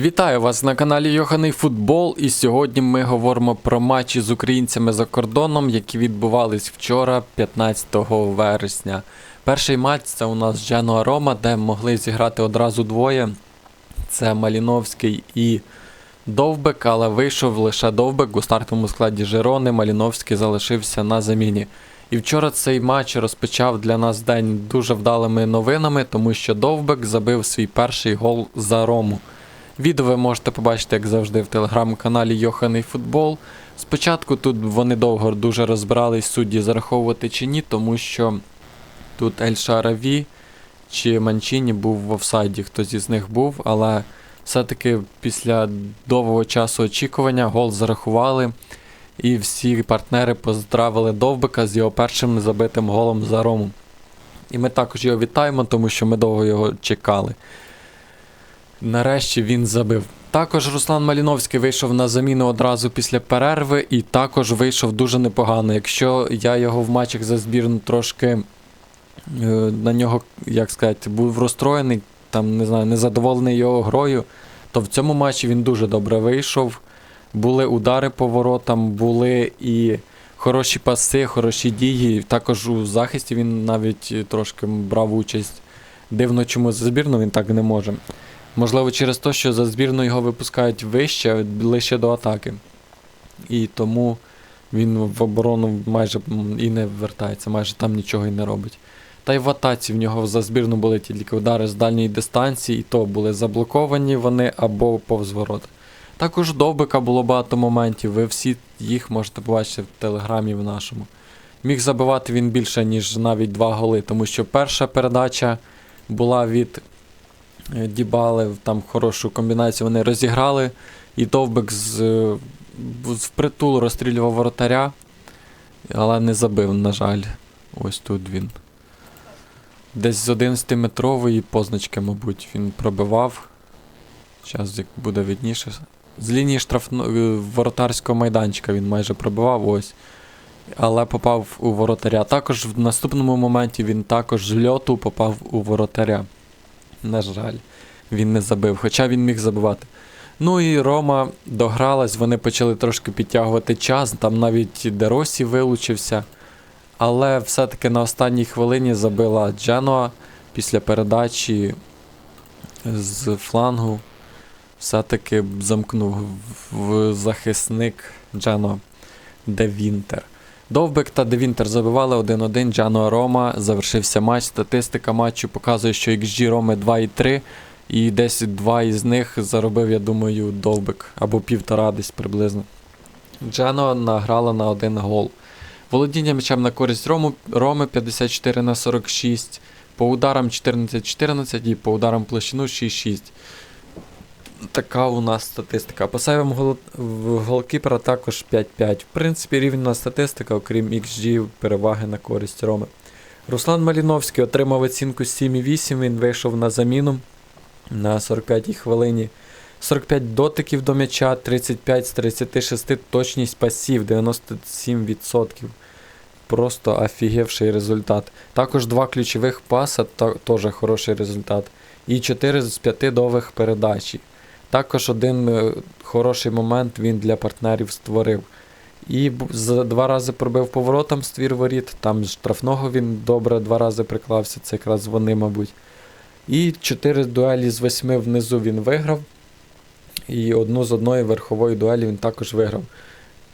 Вітаю вас на каналі Йоханий Футбол. І сьогодні ми говоримо про матчі з українцями за кордоном, які відбувались вчора, 15 вересня. Перший матч це у нас Дженуа Рома, де могли зіграти одразу двоє. Це Маліновський і Довбек, але вийшов лише Довбек у стартовому складі Жирони. Маліновський залишився на заміні. І вчора цей матч розпочав для нас день дуже вдалими новинами, тому що Довбек забив свій перший гол за Рому. Відео ви можете побачити, як завжди, в телеграм-каналі Йоханий Футбол. Спочатку тут вони довго дуже розбирались, судді зараховувати чи ні, тому що тут Ель Шараві чи Манчіні був в офсайді, хтось із них був, але все-таки після довгого часу очікування гол зарахували. І всі партнери поздравили Довбика з його першим забитим голом за Рому. І ми також його вітаємо, тому що ми довго його чекали. Нарешті він забив. Також Руслан Маліновський вийшов на заміну одразу після перерви і також вийшов дуже непогано. Якщо я його в матчах за збірну трошки е, на нього, як сказати, був розстроєний, там не знаю, незадоволений його грою, то в цьому матчі він дуже добре вийшов. Були удари по воротам, були і хороші паси, хороші дії. Також у захисті він навіть трошки брав участь. Дивно, чому за збірну він так не може. Можливо, через те, що за збірну його випускають вище, ближче до атаки. І тому він в оборону майже і не вертається, майже там нічого і не робить. Та й в атаці в нього за збірну були тільки удари з дальньої дистанції, і то були заблоковані вони або повз ворота. Також Довбика було багато моментів, ви всі їх можете побачити в телеграмі в нашому. Міг забивати він більше, ніж навіть два голи, тому що перша передача була від Дібали, там хорошу комбінацію вони розіграли, і Довбик з, е, в- впритул розстрілював воротаря, але не забив, на жаль. Ось тут він. Десь з 11-метрової позначки, мабуть, він пробивав. Зараз буде видніше. З лінії штрафно... е, воротарського майданчика він майже пробивав ось. Але попав у воротаря. Також в наступному моменті він також з льоту попав у воротаря. На жаль, він не забив, хоча він міг забивати. Ну і Рома догралась, вони почали трошки підтягувати час, там навіть Деросі вилучився. Але все-таки на останній хвилині забила Дженуа після передачі з флангу. Все-таки замкнув в захисник Дженуа Де Вінтер. Довбек та Де Вінтер забивали 1-1. Джануа Рома. Завершився матч. Статистика матчу показує, що XG Роми 2,3. І десь два із них заробив, я думаю, Довбек. Або півтора десь приблизно. Джано награла на один гол. Володіння м'ячем на користь Рому, Роми 54 на 46. По ударам 14-14 і по ударам площину 6-6. Така у нас статистика. По сейвам гол... голкіпера також 5-5. В принципі, рівна статистика, окрім XG, переваги на користь Роми. Руслан Маліновський отримав оцінку 7,8. Він вийшов на заміну на 45-й хвилині. 45 дотиків до м'яча, 35 з 36 точність пасів, 97%. Просто офігівший результат. Також два ключових паса, теж хороший результат. І 4 з 5 довгих передач. Також один е, хороший момент він для партнерів створив. І два рази пробив поворотом ствір воріт. Там штрафного він добре два рази приклався, це якраз вони, мабуть. І 4 дуелі з 8 внизу він виграв. І одну з одної верхової дуелі він також виграв.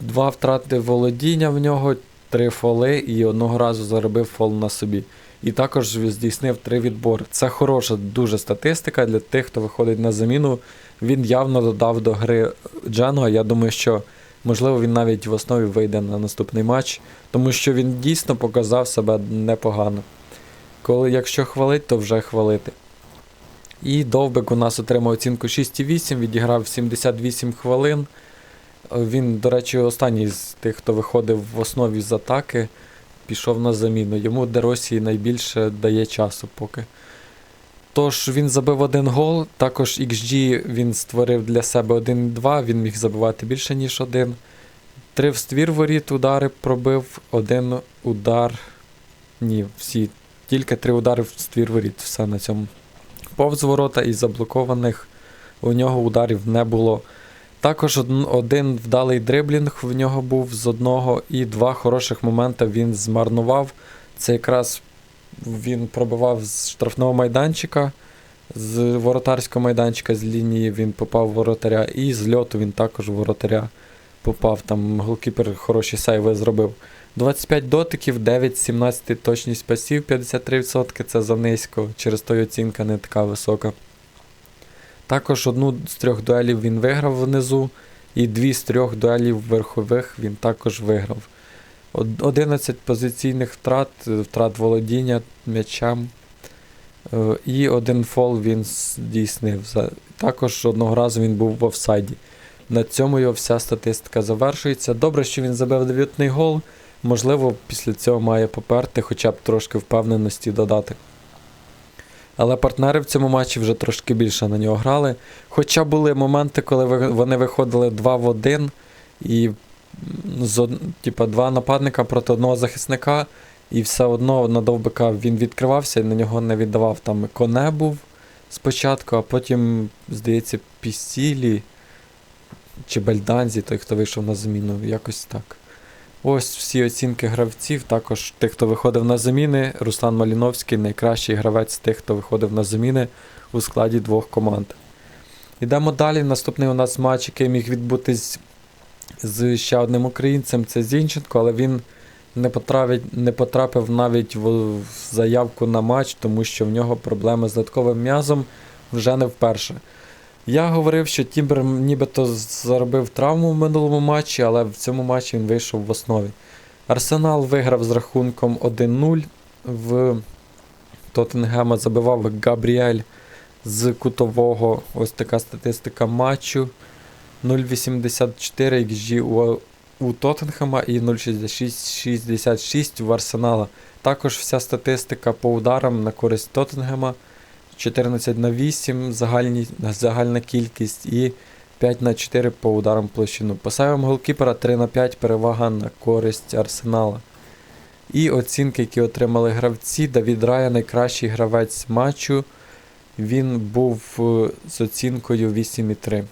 Два втрати володіння в нього, три фоли і одного разу заробив фол на собі. І також здійснив три відбори. Це хороша дуже статистика для тих, хто виходить на заміну. Він явно додав до гри Джанго. Я думаю, що можливо він навіть в основі вийде на наступний матч, тому що він дійсно показав себе непогано. Коли якщо хвалить, то вже хвалити. І Довбик у нас отримав оцінку 6,8, відіграв 78 хвилин. Він, до речі, останній з тих, хто виходив в основі з атаки, пішов на заміну. Йому Деросі найбільше дає часу поки. Тож він забив один гол, також XG він створив для себе 1-2, він міг забивати більше, ніж один. Три в ствір воріт удари пробив, один удар. Ні, всі. Тільки три удари в ствір воріт. Все на цьому. Повз ворота і заблокованих у нього ударів не було. Також один вдалий дриблінг в нього був з одного, і два хороших моменти він змарнував. Це якраз він пробивав з штрафного майданчика, з воротарського майданчика з лінії він попав в воротаря, і з льоту він також в воротаря попав. Там голкіпер хороші сейви зробив. 25 дотиків, 9-17 точність пасів, 53% це занизько, через то й оцінка не така висока. Також одну з трьох дуелів він виграв внизу, і дві з трьох дуелів верхових він також виграв. 11 позиційних втрат, е, втрат володіння м'ячам. Е, І один фол він здійснив. Також одного разу він був в офсайді. На цьому його вся статистика завершується. Добре, що він забив дебютний гол. Можливо, після цього має поперти, хоча б трошки впевненості додати. Але партнери в цьому матчі вже трошки більше на нього грали. Хоча були моменти, коли вони виходили 2 в 1, і з, од- два нападника проти одного захисника, і все одно на довбика він відкривався і на нього не віддавав. Там коне був спочатку, а потім, здається, Пісілі чи Бельданзі, той, хто вийшов на заміну, якось так. Ось всі оцінки гравців, також тих, хто виходив на заміни. Руслан Маліновський найкращий гравець тих, хто виходив на заміни у складі двох команд. Йдемо далі. Наступний у нас матч, який міг відбутись з ще одним українцем, це Зінченко, але він не потрапив, не потрапив навіть в, в заявку на матч, тому що в нього проблеми з литковим м'язом вже не вперше. Я говорив, що Тімбер нібито заробив травму в минулому матчі, але в цьому матчі він вийшов в основі. Арсенал виграв з рахунком 1-0. В Тоттенгема забивав Габріель з кутового. Ось така статистика матчу. 0,84 XG у, у Тоттенхема і 0,66 в Арсенала. Також вся статистика по ударам на користь Тоттенгема. 14 на 8 загальні, загальна кількість і 5 на 4 по ударам площину. По сейвам голкіпера 3 на 5 перевага на користь Арсенала. І оцінки, які отримали гравці, Давід Рая найкращий гравець матчу. Він був е, з оцінкою 8,3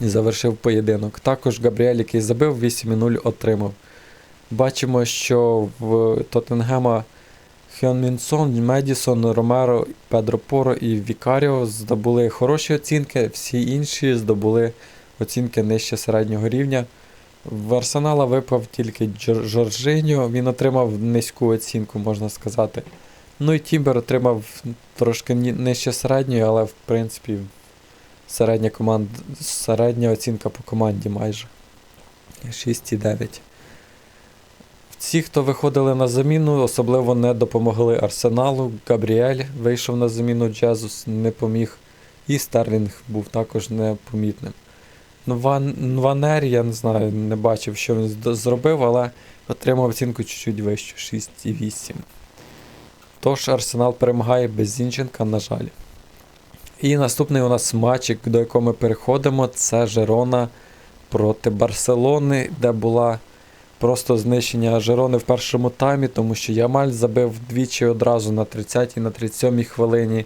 і завершив поєдинок. Також Габріель, який забив 8,0 отримав. Бачимо, що в Тоттенгема Хьон Мінсон, Медісон, Ромеро, Педро Поро і Вікаріо здобули хороші оцінки, всі інші здобули оцінки нижче середнього рівня. В Арсенала випав тільки Жоржиньо, він отримав низьку оцінку, можна сказати. Ну і Тімбер отримав трошки нижче середньої, але в принципі середня, команд... середня оцінка по команді майже 6,9. Ці, хто виходили на заміну, особливо не допомогли Арсеналу. Габріель вийшов на заміну Джезус, не поміг. І Стерлінг був також непомітним. Ну, Ван, Ванер, я не знаю, не бачив, що він зробив, але отримав оцінку чуть-чуть вищу 6,8. Тож Арсенал перемагає без Зінченка, на жаль. І наступний у нас матч, до якого ми переходимо, це Жерона проти Барселони, де була просто знищення Жерони в першому таймі, тому що Ямаль забив двічі одразу на 30-й, на 37-й хвилині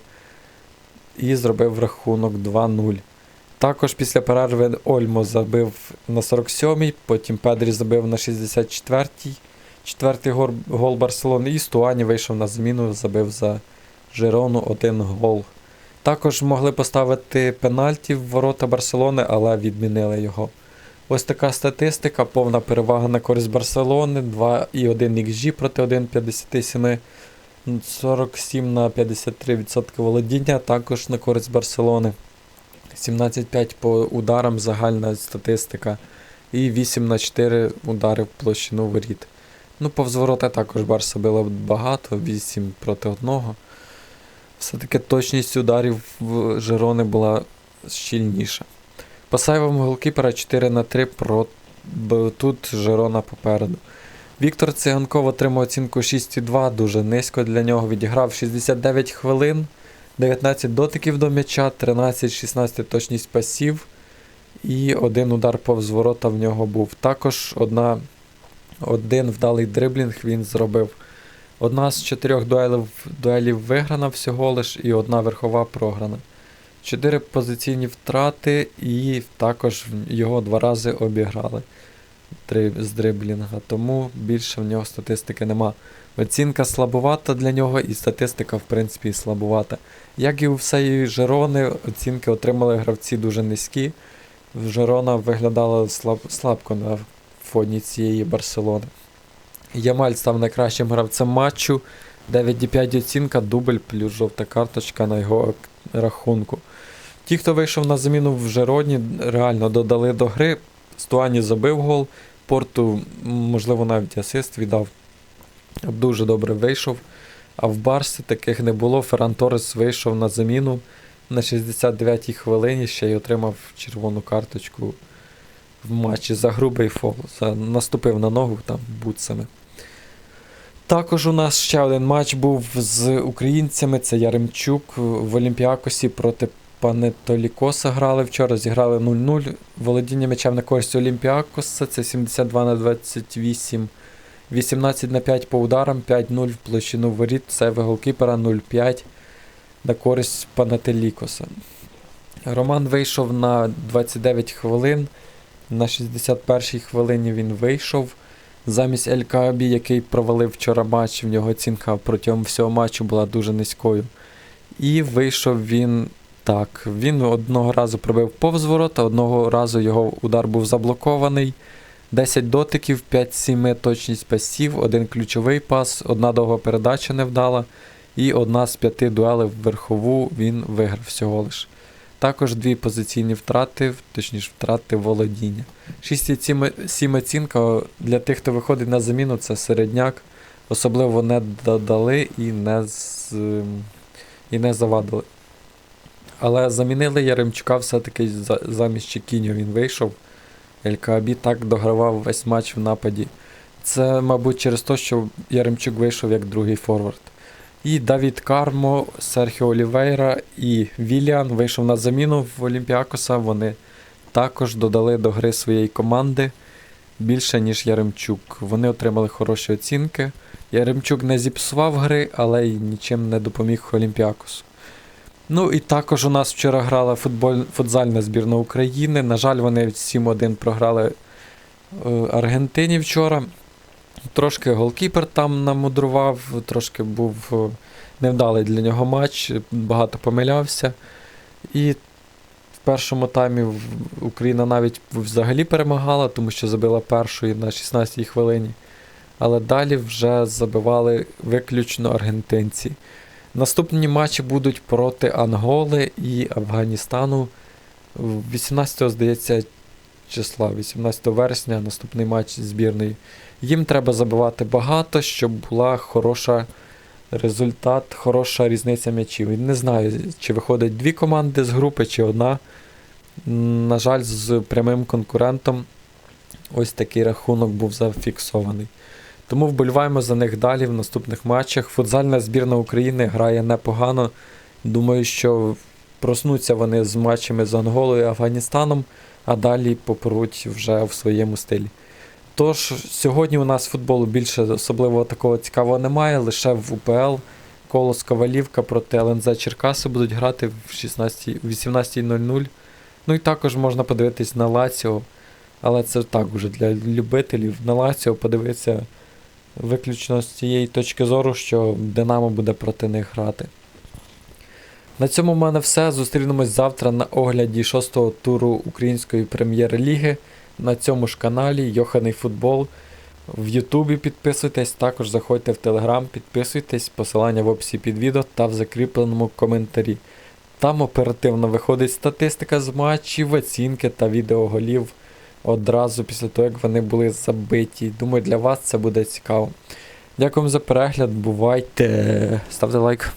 і зробив рахунок 2-0. Також після перерви Ольмо забив на 47-й, потім Педрі забив на 64-й, четвертий гол, Барселони, і Стуані вийшов на зміну, забив за Жерону один гол. Також могли поставити пенальті в ворота Барселони, але відмінили його. Ось така статистика, повна перевага на користь Барселони, 2,1 XG проти 1,57, 47 на 53% володіння, також на користь Барселони. 17,5 по ударам загальна статистика. І 8 на 4 удари в площину воріт. Ну, повз ворота також Барса била багато, 8 проти 1. Все-таки точність ударів в Жерони була щільніша. По сейвам голкіпера 4 на 3 про... тут Жерона попереду. Віктор Циганков отримав оцінку 6,2, дуже низько для нього. Відіграв 69 хвилин, 19 дотиків до м'яча, 13-16 точність пасів і один удар повз ворота в нього був. Також одна, один вдалий дриблінг він зробив. Одна з чотирьох дуелів, дуелів виграна всього лиш і одна верхова програна. 4 позиційні втрати, і також його два рази обіграли з дриблінга, тому більше в нього статистики нема. Оцінка слабувата для нього, і статистика, в принципі, і слабувата. Як і у всієї Жерони, оцінки отримали гравці дуже низькі. Жерона виглядала слаб, слабко на фоні цієї Барселони. Ямаль став найкращим гравцем матчу. 9,5 оцінка, дубль плюс жовта карточка на його рахунку. Ті, хто вийшов на заміну в Жероні, реально додали до гри. Стуані забив гол. Порту, можливо, навіть асист віддав. Дуже добре вийшов. А в Барсі таких не було. Ферран Торрес вийшов на заміну на 69-й хвилині, ще й отримав червону карточку в матчі за грубий фол. За, наступив на ногу там бутсами. Також у нас ще один матч був з українцями. Це Яремчук в Олімпіакосі проти Панетолікоса грали вчора, зіграли 0-0. Володіння м'ячем на користь Олімпіакоса. Це 72 на 28. 18 на 5 по ударам, 5-0 в площину воріт, сейви голкіпера 0-5 на користь Панателікоса. Роман вийшов на 29 хвилин. На 61-й хвилині він вийшов. Замість Ель Каабі, який провалив вчора матч, в нього оцінка протягом всього матчу була дуже низькою. І вийшов він так. Він одного разу пробив повз ворота, одного разу його удар був заблокований. 10 дотиків, 5-7 точність пасів, один ключовий пас, одна довга передача невдала, і одна з п'яти дуелей в верхову він виграв всього лиш. Також дві позиційні втрати, точніше втрати володіння. 6,7 оцінка для тих, хто виходить на заміну, це середняк. Особливо не додали і не, з, і не завадили. Але замінили Яремчука все-таки замість Чекіньо він вийшов. Елькаабі так догравав весь матч в нападі. Це, мабуть, через те, що Яремчук вийшов як другий форвард. І Давід Кармо, Серхіо Олівейра і Віліан вийшов на заміну в Олімпіакоса. Вони також додали до гри своєї команди більше, ніж Яремчук. Вони отримали хороші оцінки. Яремчук не зіпсував гри, але й нічим не допоміг Олімпіакосу. Ну і також у нас вчора грала футболь... футзальна збірна України. На жаль, вони 7-1 програли е, Аргентині вчора. Трошки голкіпер там намудрував, трошки був е, невдалий для нього матч, багато помилявся. І в першому таймі Україна навіть взагалі перемагала, тому що забила першої на 16-й хвилині. Але далі вже забивали виключно аргентинці. Наступні матчі будуть проти Анголи і Афганістану. 18, здається, числа, 18 вересня, наступний матч збірної. Їм треба забивати багато, щоб була хороша результат, хороша різниця м'ячів. Не знаю, чи виходить дві команди з групи, чи одна. На жаль, з прямим конкурентом ось такий рахунок був зафіксований. Тому вболіваємо за них далі в наступних матчах. Футзальна збірна України грає непогано. Думаю, що проснуться вони з матчами з Анголою і Афганістаном, а далі попруть вже в своєму стилі. Тож, сьогодні у нас футболу більше особливого такого цікавого немає, лише в УПЛ. Колос Ковалівка проти ЛНЗ Черкаси будуть грати в 16 18.00. Ну і також можна подивитись на Лаціо, але це так уже для любителів. На Лаціо подивитися виключно з цієї точки зору, що Динамо буде проти них грати. На цьому в мене все. Зустрінемось завтра на огляді шостого туру Української прем'єр-ліги на цьому ж каналі Йоханий Футбол. В Ютубі підписуйтесь, також заходьте в Телеграм, підписуйтесь, посилання в описі під відео та в закріпленому коментарі. Там оперативно виходить статистика з матчів, оцінки та відео голів одразу після того, як вони були забиті. Думаю, для вас це буде цікаво. Дякую за перегляд, бувайте, ставте лайк.